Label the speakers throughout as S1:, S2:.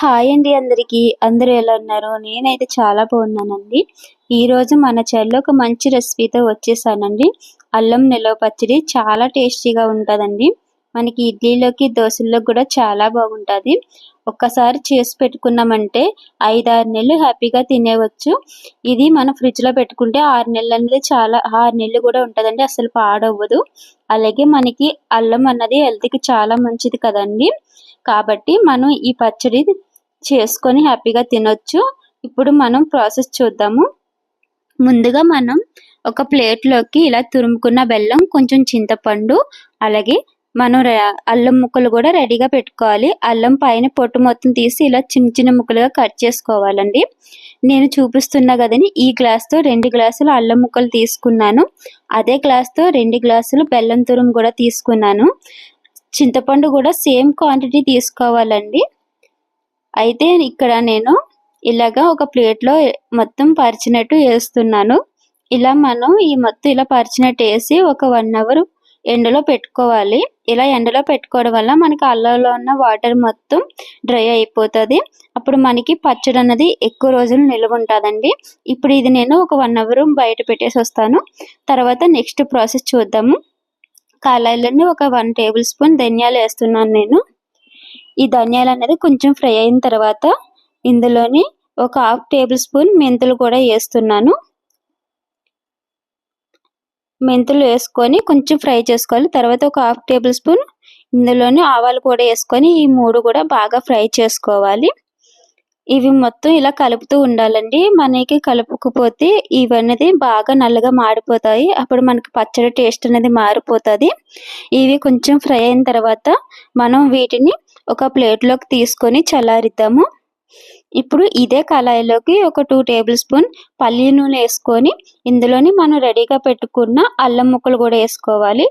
S1: Hi అండి అందరికీ. అందరూ ఎలా ఉన్నారు? నేనైతే చాలా బాగున్నానండి. ఈరోజు మన చెల్లో ఒక మంచి రెసిపీతో వచ్చేసానండి. అల్లం నిలవ పచ్చడి చాలా టేస్టీగా ఉంటుందండి. మనకి ఇడ్లీలోకి దోశల్లోకి కూడా చాలా బాగుంటుంది. ఒక్కసారి చేసి పెట్టుకున్నామంటే ఐదారు నెలలు హ్యాపీగా తినేవచ్చు. ఇది మనం ఫ్రిడ్జ్లో పెట్టుకుంటే ఆరు నెలలు అనేది చాలా ఆరు నెలలు కూడా ఉంటుందండి. అసలు పాడవ్వదు. అలాగే మనకి అల్లం అన్నది హెల్త్కి చాలా మంచిది కదండి. కాబట్టి మనం ఈ పచ్చడి చేసుకొని హ్యాపీగా తినొచ్చు. ఇప్పుడు మనం ప్రాసెస్ చూద్దాము. ముందుగా మనం ఒక ప్లేట్లోకి ఇలా తురుముకున్న బెల్లం కొంచెం చింతపండు అలాగే మనం అల్లం ముక్కలు కూడా రెడీగా పెట్టుకోవాలి. అల్లం పైన పొట్టు మొత్తం తీసి ఇలా చిన్న చిన్న ముక్కలుగా కట్ చేసుకోవాలండి. నేను చూపిస్తున్నా కదని ఈ గ్లాస్తో రెండు గ్లాసులు అల్లం ముక్కలు తీసుకున్నాను. అదే గ్లాస్తో రెండు గ్లాసులు బెల్లం తురుము కూడా తీసుకున్నాను. చింతపండు కూడా సేమ్ క్వాంటిటీ తీసుకోవాలండి. అయితే ఇక్కడ నేను ఇలాగా ఒక ప్లేట్లో మొత్తం పరిచినట్టు వేస్తున్నాను. ఇలా మనం ఈ మొత్తం ఇలా పరిచినట్టు వేసి ఒక వన్ అవర్ ఎండలో పెట్టుకోవాలి. ఇలా ఎండలో పెట్టుకోవడం వల్ల మనకి అల్లంలో ఉన్న వాటర్ మొత్తం డ్రై అయిపోతుంది. అప్పుడు మనకి పచ్చడి అన్నది ఎక్కువ రోజులు నిల్వ ఉంటుందండి. ఇప్పుడు ఇది నేను ఒక వన్ అవర్ బయట పెట్టేసి వస్తాను. తర్వాత నెక్స్ట్ ప్రాసెస్ చూద్దాము. కాలాయిలోని ఒక వన్ టేబుల్ స్పూన్ ధనియాలు వేస్తున్నాను నేను. ఈ ధనియాలు అనేది కొంచెం ఫ్రై అయిన తర్వాత ఇందులోని ఒక హాఫ్ టేబుల్ స్పూన్ మెంతులు కూడా వేస్తున్నాను. మెంతులు వేసుకొని కొంచెం ఫ్రై చేసుకోవాలి. తర్వాత ఒక హాఫ్ టేబుల్ స్పూన్ ఇందులోని ఆవాలు కూడా వేసుకొని ఈ మూడు కూడా బాగా ఫ్రై చేసుకోవాలి. ఇవి మొత్తం ఇలా కలుపుతూ ఉండాలండి. మనకి కలుపుకపోతే ఇవన్నది బాగా నల్లగా మాడిపోతాయి. అప్పుడు మనకి పచ్చడి టేస్ట్ అనేది మారిపోతుంది. ఇవి కొంచెం ఫ్రై అయిన తర్వాత మనం వీటిని ఒక ప్లేట్లోకి తీసుకొని చల్లారిద్దాము. ఇప్పుడు ఇదే కళాయిలోకి ఒక టూ టేబుల్ స్పూన్ పల్లి నూనె వేసుకొని ఇందులోని మనం రెడీగా పెట్టుకున్న అల్లం ముక్కలు కూడా వేసుకోవాలి.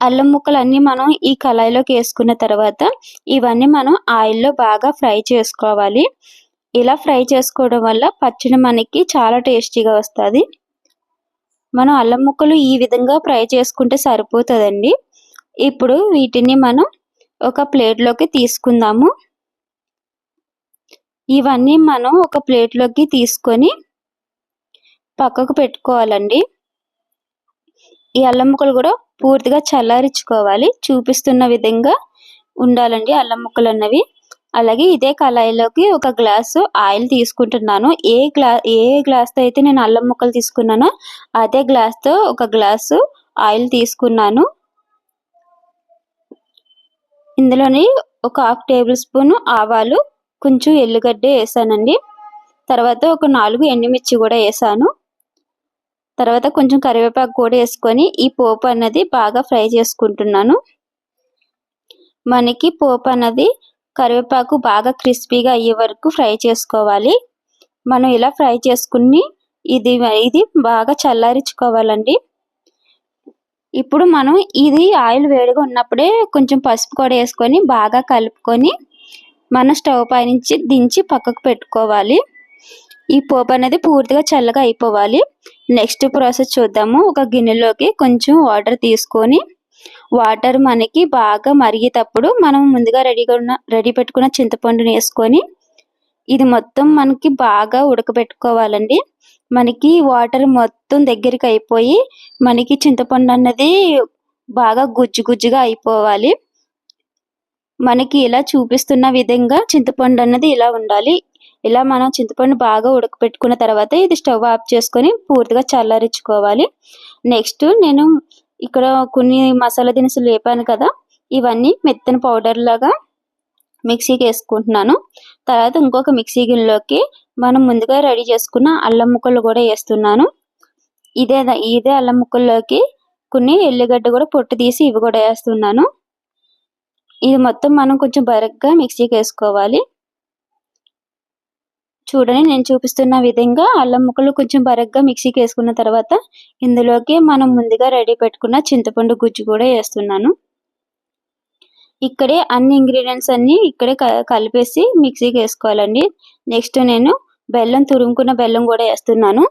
S1: అల్లం ముక్కలు అన్నీ మనం ఈ కళాయిలోకి వేసుకున్న తర్వాత ఇవన్నీ మనం ఆయిల్లో బాగా ఫ్రై చేసుకోవాలి. ఇలా ఫ్రై చేసుకోవడం వల్ల పచ్చడి మనకి చాలా టేస్టీగా వస్తుంది. మనం అల్లం ముక్కలు ఈ విధంగా ఫ్రై చేసుకుంటే సరిపోతుందండి. ఇప్పుడు వీటిని మనం ఒక ప్లేట్లోకి తీసుకుందాము. ఇవన్నీ మనం ఒక ప్లేట్లోకి తీసుకొని పక్కకు పెట్టుకోవాలండి. ఈ అల్లం ముక్కలు కూడా పూర్తిగా చల్లారించుకోవాలి. చూపిస్తున్న విధంగా ఉండాలండి అల్లం ముక్కలు అన్నవి. అలాగే ఇదే కళాయిలోకి ఒక గ్లాసు ఆయిల్ తీసుకుంటున్నాను. ఏ గ్లా ఏ గ్లాస్తో అయితే నేను అల్లం ముక్కలు తీసుకున్నానో అదే గ్లాస్తో ఒక గ్లాసు ఆయిల్ తీసుకున్నాను. ఇందులోని ఒక హాఫ్ టేబుల్ స్పూన్ ఆవాలు కొంచెం ఎల్లుగడ్డ వేసానండి. తర్వాత ఒక నాలుగు ఎండుమిర్చి కూడా వేసాను. తర్వాత కొంచెం కరివేపాకు కూడా వేసుకొని ఈ పోపు అన్నది బాగా ఫ్రై చేసుకుంటున్నాను. మనకి పోపు అన్నది కరివేపాకు బాగా క్రిస్పీగా అయ్యే వరకు ఫ్రై చేసుకోవాలి. మనం ఇలా ఫ్రై చేసుకుని ఇది ఇది బాగా చల్లారించుకోవాలండి. ఇప్పుడు మనం ఇది ఆయిల్ వేడిగా ఉన్నప్పుడే కొంచెం పసుపు కూడా వేసుకొని బాగా కలుపుకొని మన స్టవ్ పై నుంచి దించి పక్కకు పెట్టుకోవాలి. ఈ పోపు అనేది పూర్తిగా చల్లగా అయిపోవాలి. నెక్స్ట్ ప్రాసెస్ చూద్దాము. ఒక గిన్నెలోకి కొంచెం వాటర్ తీసుకొని వాటర్ మనకి బాగా మరిగేటప్పుడు మనం ముందుగా రెడీగా ఉన్న రెడీ పెట్టుకున్న చింతపండుని వేసుకొని ఇది మొత్తం మనకి బాగా ఉడకబెట్టుకోవాలండి. మనకి వాటర్ మొత్తం దగ్గరికి అయిపోయి మనకి చింతపండు అన్నది బాగా గుజ్జు గుజ్జుగా అయిపోవాలి. మనకి ఇలా చూపిస్తున్న విధంగా చింతపండు అన్నది ఇలా ఉండాలి. ఇలా మనం చింతపండు బాగా ఉడకపెట్టుకున్న తర్వాత ఇది స్టవ్ ఆఫ్ చేసుకొని పూర్తిగా చల్లారించుకోవాలి. నెక్స్ట్ నేను ఇక్కడ కొన్ని మసాలా దినుసులు లేపాను కదా ఇవన్నీ మెత్తని పౌడర్ లాగా మిక్సీకి వేసుకుంటున్నాను. తర్వాత ఇంకొక మిక్సీ గిన్నెలోకి మనం ముందుగా రెడీ చేసుకున్న అల్లం ముక్కలు కూడా వేస్తున్నాను. ఇదే ఇదే అల్లం ముక్కల్లోకి కొన్ని ఎల్లిగడ్డ కూడా పొట్టు తీసి ఇవి కూడా వేస్తున్నాను. ఇది మొత్తం మనం కొంచెం బరగ్గా మిక్సీకి వేసుకోవాలి. చూడండి నేను చూపిస్తున్న విధంగా అల్లం ముక్కలు కొంచెం బరగ్గా మిక్సీకి వేసుకున్న తర్వాత ఇందులోకి మనం ముందుగా రెడీ పెట్టుకున్న చింతపండు గుజ్జు కూడా వేస్తున్నాను. ఇక్కడే అన్ని ఇంగ్రీడియంట్స్ అన్ని ఇక్కడే కలిపేసి మిక్సీకి వేసుకోవాలండి. నెక్స్ట్ నేను బెల్లం తురుముకున్న బెల్లం కూడా వేస్తున్నాను.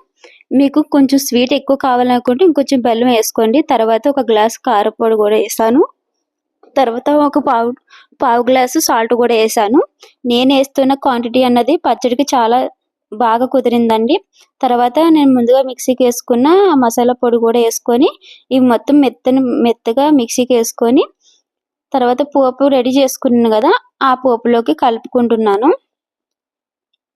S1: మీకు కొంచెం స్వీట్ ఎక్కువ కావాలనుకుంటే ఇంకొంచెం బెల్లం వేసుకోండి. తర్వాత ఒక గ్లాస్ కారపొడి కూడా వేస్తాను. తర్వాత ఒక పావు పావు గ్లాసు సాల్ట్ కూడా వేసాను. నేను వేస్తున్న క్వాంటిటీ అన్నది పచ్చడికి చాలా బాగా కుదిరిందండి. తర్వాత నేను ముందుగా మిక్సీకి వేసుకున్న మసాలా పొడి కూడా వేసుకొని ఇవి మొత్తం మెత్తని మెత్తగా మిక్సీకి వేసుకొని తర్వాత పోపు రెడీ చేసుకున్నాను కదా ఆ పోపులోకి కలుపుకుంటున్నాను.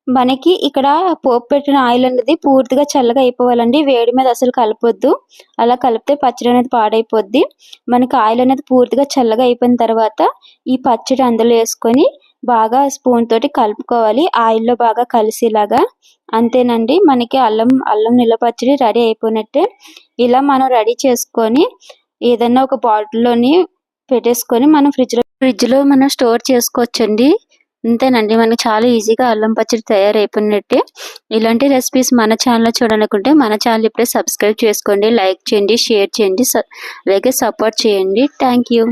S1: మనకి ఇక్కడ పోపు పెట్టిన ఆయిల్ అనేది పూర్తిగా చల్లగా అయిపోవాలండి. వేడి మీద అసలు కలపొద్దు. అలా కలిపితే పచ్చడి అనేది పాడైపోద్ది. మనకి ఆయిల్ అనేది పూర్తిగా చల్లగా అయిపోయిన తర్వాత ఈ పచ్చడి అందులో వేసుకొని బాగా స్పూన్ తోటి కలుపుకోవాలి. ఆయిల్లో బాగా కలిసేలాగా. అంతేనండి. మనకి అల్లం అల్లం నిల్ల పచ్చడి రెడీ అయిపోయినట్టే. ఇలా మనం రెడీ చేసుకొని ఏదైనా ఒక బాటిల్లోని పెట్టేసుకొని మనం ఫ్రిడ్జ్లో ఫ్రిడ్జ్లో మనం స్టోర్ చేసుకోవచ్చండి. అంతేనండి మనకి చాలా ఈజీగా అల్లం పచ్చడి తయారైపోయినట్టే. ఇలాంటి రెసిపీస్ మన ఛానల్లో చూడాలనుకుంటే మన ఛానల్ ఇప్పుడే సబ్స్క్రైబ్ చేసుకోండి లైక్ చేయండి షేర్ చేయండి అలాగే సపోర్ట్ చేయండి. Thank you.